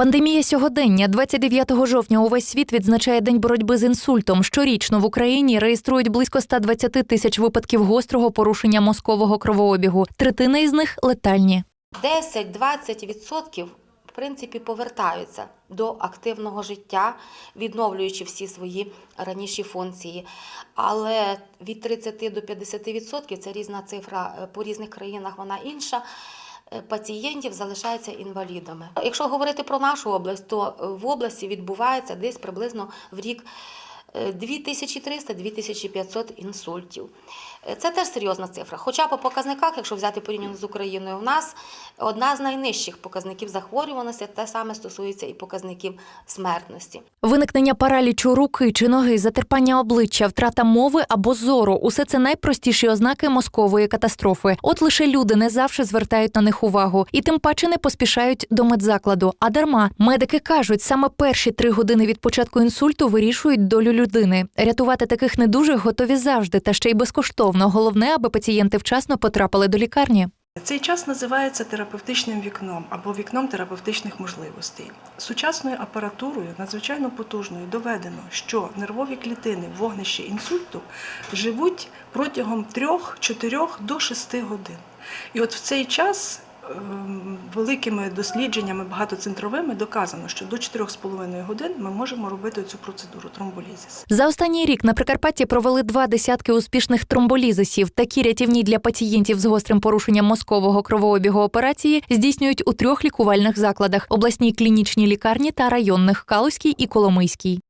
Пандемія сьогодення 29 жовтня увесь світ відзначає день боротьби з інсультом. Щорічно в Україні реєструють близько 120 тисяч випадків гострого порушення мозкового кровообігу. Третина із них летальні. 10-20% в принципі повертаються до активного життя, відновлюючи всі свої раніші функції. Але від 30 до 50% це різна цифра е, по різних країнах, вона інша. Е, Пацієнтів залишаються інвалідами. Якщо говорити про нашу область, то е, в області відбувається десь приблизно в рік 2300-2500 інсультів. Е, Це теж серйозна цифра. Хоча по показниках, якщо взяти порівняно з Україною, у нас одна з найнижчих показників захворюваності, те саме стосується і показників смертності. Виникнення паралічу руки чи ноги, затерпання обличчя, втрата мови або зору усе це найпростіші ознаки мозкової катастрофи. От лише люди не завжди звертають на них увагу і тим паче не поспішають до медзакладу. А дарма медики кажуть, саме перші три години від початку інсульту вирішують долю людини. Рятувати таких недужих готові завжди, та ще й безкоштовно. Головне, аби пацієнти вчасно потрапили до лікарні. Цей час називається терапевтичним вікном або вікном терапевтичних можливостей. Сучасною апаратурою, надзвичайно потужною, доведено, що нервові клітини в вогнищі інсульту живуть протягом 3-4 до 6 годин. І от в цей час великими дослідженнями багатоцентровими доказано, що до 4,5 годин ми можемо робити цю процедуру тромболізис. За останній рік на Прикарпатті провели два десятки успішних тромболізисів. Такі рятівні для пацієнтів з гострим порушенням мозкового кровообігу операції здійснюють у трьох лікувальних закладах: обласній клінічній лікарні та районних Калузькій і Коломийській.